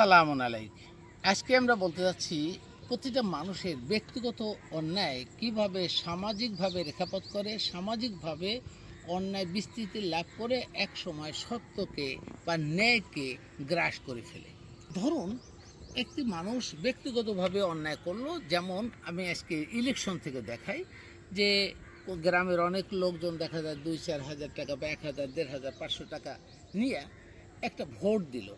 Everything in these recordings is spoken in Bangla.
আসসালামু আলাইকুম। আজকে আমরা বলতে যাচ্ছি প্রতিটা মানুষের ব্যক্তিগত অন্যায় কীভাবে সামাজিকভাবে রেখাপাত করে, সামাজিকভাবে অন্যায় বিস্তৃতি লাভ করে এক সময় সত্যকে বা ন্যায়কে গ্রাস করে ফেলে। ধরুন, একটি মানুষ ব্যক্তিগতভাবে অন্যায় করল, যেমন আমি আজকে ইলেকশন থেকে দেখাই যে গ্রামের অনেক লোকজন দেখা যায় দুই চার হাজার টাকা বা এক হাজার, দেড় হাজার, পাঁচশো টাকা নিয়ে একটা ভোট দিল।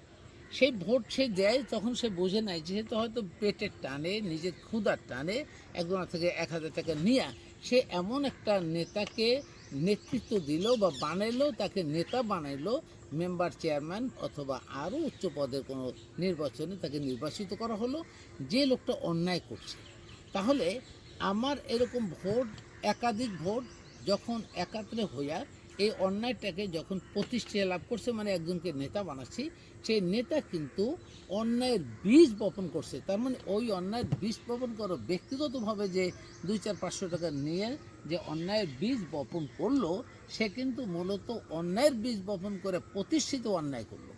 সেই ভোট সে দেয়, তখন সে বোঝে নাই, যেহেতু হয়তো পেটের টানে, নিজের ক্ষুধার টানে একজনের থেকে এক হাজার টাকা নিয়ে সে এমন একটা নেতাকে নেতৃত্ব দিল বা বানাইলো, তাকে নেতা বানাইলো, মেম্বার চেয়ারম্যান অথবা আরও উচ্চ পদের কোনো নির্বাচনে তাকে নির্বাচিত করা হলো, যে লোকটা অন্যায় করছে। তাহলে আমার এরকম ভোট, একাধিক ভোট যখন একাত্রে হইয়া এই অন্যায়টাকে যখন প্রতিষ্ঠা লাভ করছে মানে একজনকে নেতা বানাচ্ছি, সেই নেতা কিন্তু অন্যায়ের বীজ বপন করছে। তার মানে ওই অন্যায়ের বীজ বপন করো ব্যক্তিগতভাবে যে দুই চার পাঁচশো টাকা নিয়ে যে অন্যায়ের বীজ বপন করল, সে কিন্তু মূলত অন্যায়ের বীজ বপন করে প্রতিষ্ঠিত অন্যায় করল।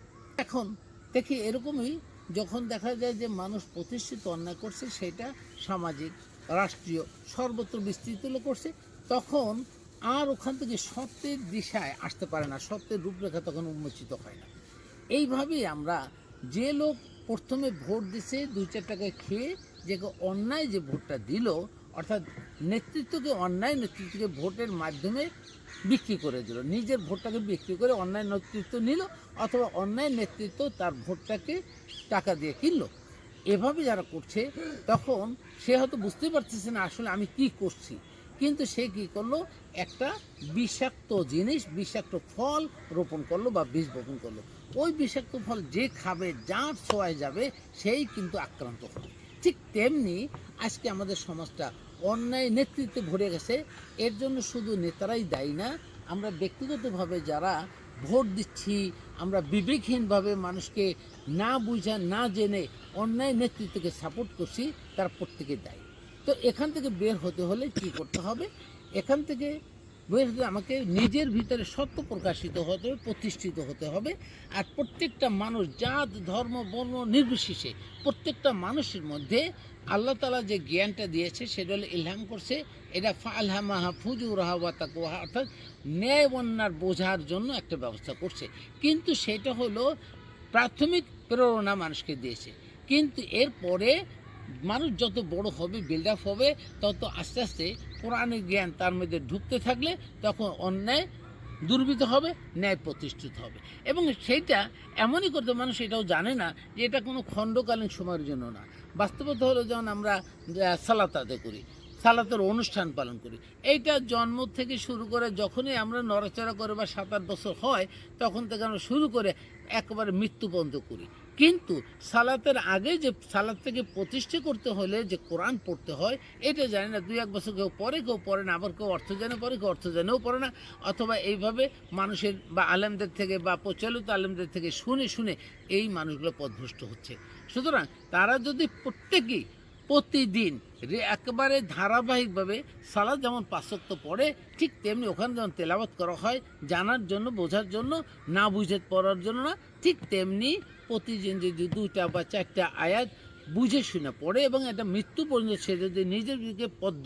এখন দেখি এরকমই যখন দেখা যায় যে মানুষ প্রতিষ্ঠিত অন্যায় করছে, সেটা সামাজিক, রাষ্ট্রীয় সর্বত্র বিস্তৃত করছে, তখন আর ওখান থেকে সত্যের দিশায় আসতে পারে না, সত্যের রূপরেখা তখন উন্মোচিত হয় না। এইভাবেই আমরা যে লোক প্রথমে ভোট দিছে, দুই চার টাকায় খেয়ে যে অন্যায় যে ভোটটা দিল, অর্থাৎ নেতৃত্বকে অন্যায় নেতৃত্বকে ভোটের মাধ্যমে বিক্রি করে দিল, নিজের ভোটটাকে বিক্রি করে অন্যায় নেতৃত্ব নিল, অথবা অন্যায় নেতৃত্ব তার ভোটটাকে টাকা দিয়ে কিনলো। এভাবে যারা করছে, তখন সে হয়তো বুঝতে পারতেছে না আসলে আমি কি করছি। কিন্তু সে কি করল? একটা বিষাক্ত জিনিস, বিষাক্ত ফল রোপণ করল বা বীজ বপন করল। ওই বিষাক্ত ফল যে খাবে, যার ছোঁয়ায় যাবে, সেই কিন্তু আক্রান্ত হবে। ঠিক তেমনি আজকে আমাদের সমাজটা অন্যায় নেতৃত্বে ভরে গেছে। এর জন্য শুধু নেতারাই দায়ী না, আমরা ব্যক্তিগতভাবে যারা ভোট দিচ্ছি, আমরা বিবেকহীনভাবে মানুষকে না বুঝা, না জেনে অন্যায় নেতৃত্বকে সাপোর্ট করছি, তারা প্রত্যেকে দায়ী। তো এখান থেকে বের হতে হলে কি করতে হবে? এখান থেকে বের হতে আমাকে নিজের ভিতরে সত্য প্রকাশিত হতে হবে, প্রতিষ্ঠিত হতে হবে। আর প্রত্যেকটা মানুষ জাত, ধর্ম, বর্ণ নির্বিশেষে প্রত্যেকটা মানুষের মধ্যে আল্লাহ তালা যে জ্ঞানটা দিয়েছে সেটা হলো ইলহাম করছে, এটা ফালহামাহা ফুজুরাহা ওয়া তাকওয়াহা অর্থাৎ ন্যায় বন্যার বোঝার জন্য একটা ব্যবস্থা করছে। কিন্তু সেটা হলো প্রাথমিক প্রেরণা মানুষকে দিয়েছে। কিন্তু এরপরে মানুষ যত বড় হবে বিল্ড আপ হবে, তত আস্তে আস্তে কোরআনের জ্ঞান তার মধ্যে ঢুকতে থাকলে তখন অন্যায় দুর্বৃত হবে, ন্যায় প্রতিষ্ঠিত হবে। এবং সেইটা এমনই করতে মানুষ এটাও জানে না যে এটা কোনো খণ্ডকালীন সময়ের জন্য না। বাস্তবতা হলো যেমন আমরা সালাত আদায় করি, সালাতের অনুষ্ঠান পালন করি। এইটা জন্ম থেকে শুরু করে যখনই আমরা নড়াচড়া করে বা সাত আট বছর হয়, তখন থেকে আমরা শুরু করে একেবারে মৃত্যু পর্যন্ত করি। কিন্তু সালাতের আগে যে সালাদ থেকে প্রতিষ্ঠা করতে হলে যে কোরআন পড়তে হয়, এটা জানি না। দুই এক বছর কেউ পরে কেউ পড়ে না। আবার কেউ অর্থ জানে পরে কেউ অর্থ জানেও পড়ে না। অথবা এইভাবে মানুষের বা আলেমদের থেকে বা প্রচলিত আলেমদের থেকে শুনে শুনে এই মানুষগুলো পদভ্রষ্ট হচ্ছে। সুতরাং তারা যদি প্রত্যেকেই প্রতিদিন। একবারে ধারাবাহিকভাবে সালাদ যেমন পাশ্চাত্য পড়ে, ঠিক তেমনি ওখানে যেমন তেলাবাত করা হয়, জানার জন্য, বোঝার জন্য, না বুঝে পড়ার জন্য না, ঠিক তেমনি প্রতিদিন যদি দুইটা বা চারটা আয়াত বুঝে শুনে পড়ে এবং এটা মৃত্যু পর্যন্ত সে যদি বদ্ধ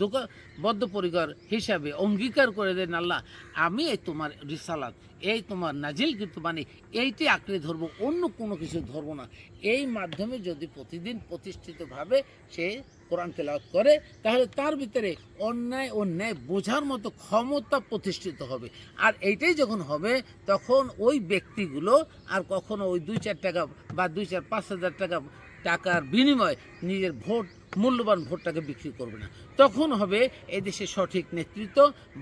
বদ্ধপরিকর হিসাবে অঙ্গীকার করে দেন আল্লাহ, আমি এই তোমার রিসালাত, এই তোমার নাজিল কিন্তু মানে এইটি আঁকড়ে ধরবো, অন্য কোনো কিছু ধরবো না। এই মাধ্যমে যদি প্রতিদিন প্রতিষ্ঠিতভাবে সে কোরআন তেলাওয়াত করে, তাহলে তার ভিতরে অন্যায় ও ন্যায় বোঝার মতো ক্ষমতা প্রতিষ্ঠিত হবে। আর এইটাই যখন হবে, তখন ওই ব্যক্তিগুলো আর কখনো ওই দুই চার টাকা বা দুই চার পাঁচ হাজার টাকা টাকার বিনিময়ে নিজের ভোট, মূল্যবান ভোটটাকে বিক্রি করবে না। তখন হবে এদেশে সঠিক নেতৃত্ব,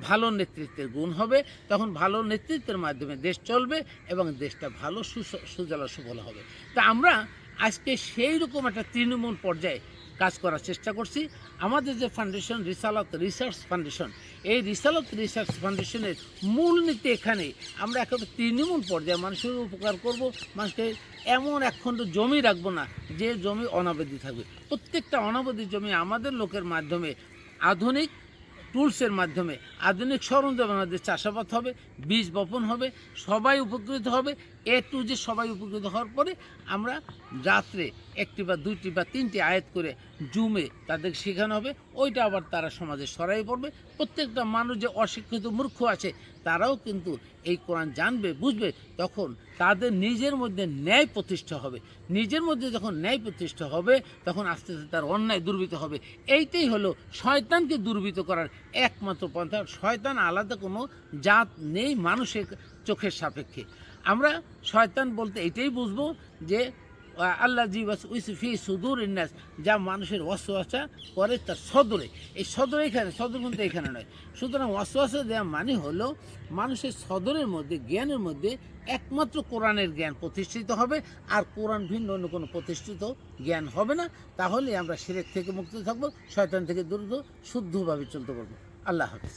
ভালো নেতৃত্বের গুণ হবে। তখন ভালো নেতৃত্বের মাধ্যমে দেশ চলবে এবং দেশটা ভালো সুজলা সুফল হবে। তা আমরা আজকে সেই রকম একটা তৃণমূল পর্যায়ে কাজ করার চেষ্টা করছি। আমাদের যে ফাউন্ডেশন রিসালাত রিসার্চ ফাউন্ডেশন এই রিসালাত রিসার্চ ফাউন্ডেশনের মূল নীতি এখানে, আমরা একেবারে তৃণমূল পর্যায়ে মানুষের উপকার করব, মানুষকে এমন একখণ্ড জমি রাখব না, যে জমি অনাবাদি থাকবে। প্রত্যেকটা অনাবাদি জমি আমাদের লোকের মাধ্যমে, আধুনিক টুলসের মাধ্যমে, আধুনিক সরঞ্জাম আমাদের চাষাবাদ হবে, বীজ বপন হবে, সবাই উপকৃত হবে এ টু যে সবাই উপকৃত হওয়ার পরে আমরা রাত্রে একটি বা দুইটি বা তিনটি আয়াত করে জুমে তাদের শেখানো হবে। ওইটা আবার তারা সমাজে সরাই পড়বে। প্রত্যেকটা মানুষ যে অশিক্ষিত মূর্খ আছে, তারাও কিন্তু এই কোরআন জানবে, বুঝবে, তখন তাদের নিজের মধ্যে ন্যায় প্রতিষ্ঠা হবে। নিজের মধ্যে যখন ন্যায় প্রতিষ্ঠা হবে, তখন আস্তে আস্তে তার অন্যায় দুর্বৃত হবে। এইটাই হলো শয়তানকে দুর্বৃত করার একমাত্র পন্থা। শয়তান আলাদা কোনো জাত নেই মানুষের চোখের সাপেক্ষে। আমরা শয়তান বলতে এটাই বুঝব যে আল্লাহ জিবাস উইসফি সুদূর ইন্নাস যা মানুষের ওয়াসওয়াসা করে তার সদরে। এই সদরে এখানে, সদর কিন্তু এখানে নয়। সুতরাং ওয়াসওয়াসা দেওয়া মানে হলো মানুষের সদরের মধ্যে, জ্ঞানের মধ্যে একমাত্র কোরআনের জ্ঞান প্রতিষ্ঠিত হবে, আর কোরআন ভিন্ন অন্য কোনো প্রতিষ্ঠিত জ্ঞান হবে না। তাহলে আমরা সিরেক থেকে মুক্ত থাকব, শয়তান থেকে দ্রুত শুদ্ধভাবে চলতে পারব। আল্লাহ হাফিজ।